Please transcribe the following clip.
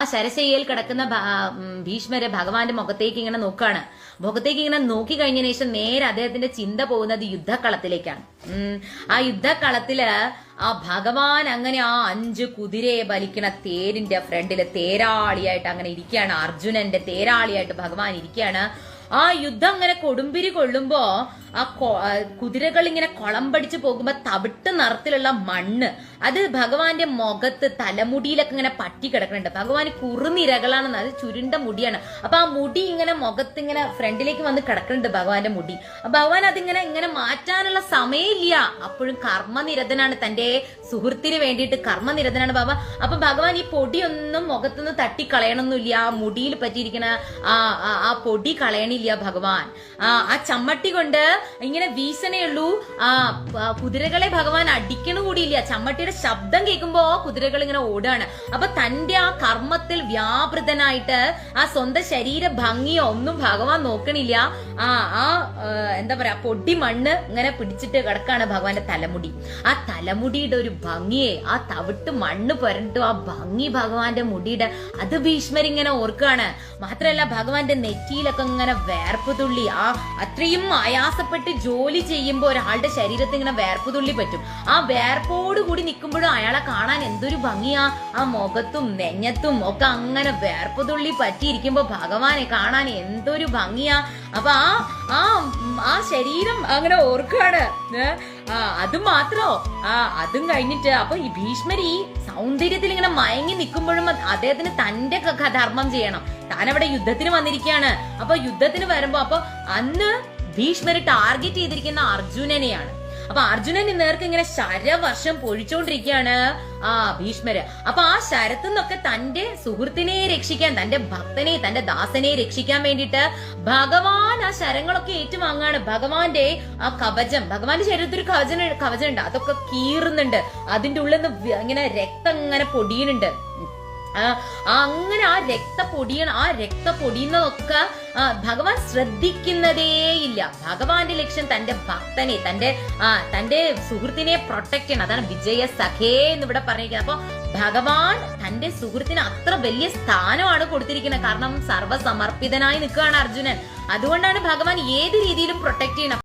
ആ ശരശയ്യയിൽ കിടക്കുന്ന ഭീഷ്മര് ഭഗവാന്റെ മുഖത്തേക്ക് ഇങ്ങനെ നോക്കുകയാണ് മുഖത്തേക്ക് ഇങ്ങനെ നോക്കി കഴിഞ്ഞതിന് ശേഷം നേരെ അദ്ദേഹത്തിന്റെ ചിന്ത പോകുന്നത് യുദ്ധക്കളത്തിലേക്കാണ്. ആ യുദ്ധക്കളത്തിൽ ആ ഭഗവാൻ അങ്ങനെ ആ അഞ്ച് കുതിരയെ ബലിക്കണ തേരിന്റെ ഫ്രണ്ടിൽ തേരാളിയായിട്ട് അങ്ങനെ ഇരിക്കുകയാണ്. അർജുനന്റെ തേരാളിയായിട്ട് ഭഗവാൻ ഇരിക്കുകയാണ്. ആ യുദ്ധം അങ്ങനെ കൊടുമ്പിരി കൊള്ളുമ്പോ ആ കുതിരകൾ ഇങ്ങനെ കൊളമ്പടിച്ച് പോകുമ്പോ തവിട്ട് നിറത്തിലുള്ള മണ്ണ്. അത് ഭഗവാന്റെ മുഖത്ത് തലമുടിയിലൊക്കെ ഇങ്ങനെ പറ്റി കിടക്കുന്നുണ്ട് ഭഗവാൻ കുറുനിരകളാണെന്ന് അത് ചുരുണ്ട മുടിയാണ്. അപ്പൊ ആ മുടി ഇങ്ങനെ മുഖത്ത് ഇങ്ങനെ ഫ്രണ്ടിലേക്ക് വന്ന് കിടക്കുന്നുണ്ട് ഭഗവാന്റെ മുടി. ഭഗവാൻ അതിങ്ങനെ ഇങ്ങനെ മാറ്റാനുള്ള സമയമില്ല. അപ്പോഴും കർമ്മനിരതനാണ് തന്റെ സുഹൃത്തിന് വേണ്ടിയിട്ട് കർമ്മനിരതനാണ് ബാബ അപ്പൊ ഭഗവാൻ ഈ പൊടിയൊന്നും മുഖത്തുനിന്ന് തട്ടിക്കളയണമെന്നില്ല ആ മുടിയിൽ പറ്റിയിരിക്കുന്ന ആ ആ- പൊടി കളയണില്ല ഭഗവാൻ. ആ ചമ്മട്ടി കൊണ്ട് ഇങ്ങനെ വീശനേ ഉള്ളൂ ആ കുതിരകളെ ഭഗവാൻ അടിക്കണ കൂടിയില്ല. ചമ്മട്ടിയുടെ ശബ്ദം കേൾക്കുമ്പോ കുതിരകൾ ഇങ്ങനെ ഓടാണ് അപ്പൊ തന്റെ ആ കർമ്മത്തിൽ വ്യാപൃതനായിട്ട് ആ സ്വന്തം ശരീര ഭംഗിയോ ഒന്നും ഭഗവാൻ നോക്കണില്ല. ആ ആ എന്താ പറയാ പൊടി മണ്ണ് ഇങ്ങനെ പിടിച്ചിട്ട് കിടക്കാണ് ഭഗവാന്റെ തലമുടി. ആ തലമുടിയുടെ ഒരു ഭംഗിയെ ആ തവിട്ട് മണ്ണ് പുരണ്ടു ആ ഭംഗി ഭഗവാന്റെ മുടിയുടെ അത് ഭീഷ്മരിങ്ങനെ ഓർക്കാണ് മാത്രല്ല ഭഗവാന്റെ നെറ്റിയിലൊക്കെ ഇങ്ങനെ വേർപ്പ് തുള്ളി. ആ അത്രയും ആയാസപ്പെട്ട് ജോലി ചെയ്യുമ്പോൾ ഒരാളുടെ ശരീരത്തിൽ ഇങ്ങനെ വേർപ്പ് തുള്ളി പറ്റും. ആ വേർപ്പോട് കൂടി നിൽക്കുമ്പോഴും അയാളെ കാണാൻ എന്തൊരു ഭംഗിയാ. ആ മുഖത്തും നെഞ്ഞത്തും ഒക്കെ അങ്ങനെ വേർപ്പ് തുള്ളി പറ്റിയിരിക്കുമ്പോ ഭഗവാനെ കാണാൻ എന്തൊരു ഭംഗിയാ. അപ്പൊ ആ ആ ആ ശരീരം അങ്ങനെ ഓർക്കാണ്. അത് മാത്രോ. ആ അതും കഴിഞ്ഞിട്ട് അപ്പൊ ഈ ഭീഷ്മർ ഈ സൗന്ദര്യത്തിൽ ഇങ്ങനെ മയങ്ങി നിൽക്കുമ്പോഴും അദ്ദേഹത്തിന് തന്റെ ധർമ്മം ചെയ്യണം. താൻ അവിടെ യുദ്ധത്തിന് വന്നിരിക്കുകയാണ്. അപ്പൊ യുദ്ധത്തിന് വരുമ്പോ അപ്പൊ അന്ന് ഭീഷ്മര് ടാർഗറ്റ് ചെയ്തിരിക്കുന്ന അർജുനനെയാണ്. അപ്പൊ അർജുനൻ നേർക്ക് ഇങ്ങനെ ശരവർഷം പൊഴിച്ചോണ്ടിരിക്കുകയാണ് ആ ഭീഷ്മര്. അപ്പൊ ആ ശരത്തു നിന്നൊക്കെ തന്റെ സുഹൃത്തിനെ രക്ഷിക്കാൻ തന്റെ ഭക്തനെ തന്റെ ദാസനെ രക്ഷിക്കാൻ വേണ്ടിയിട്ട് ഭഗവാൻ ആ ശരങ്ങളൊക്കെ ഏറ്റുവാങ്ങാണ്. ഭഗവാന്റെ ആ കവചം ഭഗവാന്റെ ശരീരത്തിൽ ഒരു കവചം കവചം അതൊക്കെ കീറുന്നുണ്ട്. അതിന്റെ ഉള്ളിൽ നിന്ന് ഇങ്ങനെ രക്തം ഇങ്ങനെ പൊടിയുന്നുണ്ട്. അങ്ങനെ ആ രക്ത പൊടിയണ ആ രക്ത പൊടിയുന്നതൊക്കെ ആ, ഭഗവാൻ ശ്രദ്ധിക്കുന്നതേയില്ല. ഭഗവാന്റെ ലക്ഷ്യം തന്റെ ഭക്തനെ തന്റെ തന്റെ സുഹൃത്തിനെ പ്രൊട്ടക്ട് ചെയ്യണം. അതാണ് വിജയ സഖേ എന്ന് ഇവിടെ പറഞ്ഞിരിക്കുന്നത്. അപ്പൊ ഭഗവാൻ തന്റെ സുഹൃത്തിന് അത്ര വലിയ സ്ഥാനമാണ് കൊടുത്തിരിക്കുന്നത്. കാരണം സർവസമർപ്പിതനായി നിൽക്കുകയാണ് അർജുനൻ. അതുകൊണ്ടാണ് ഭഗവാൻ ഏത് രീതിയിലും പ്രൊട്ടക്ട് ചെയ്യണം.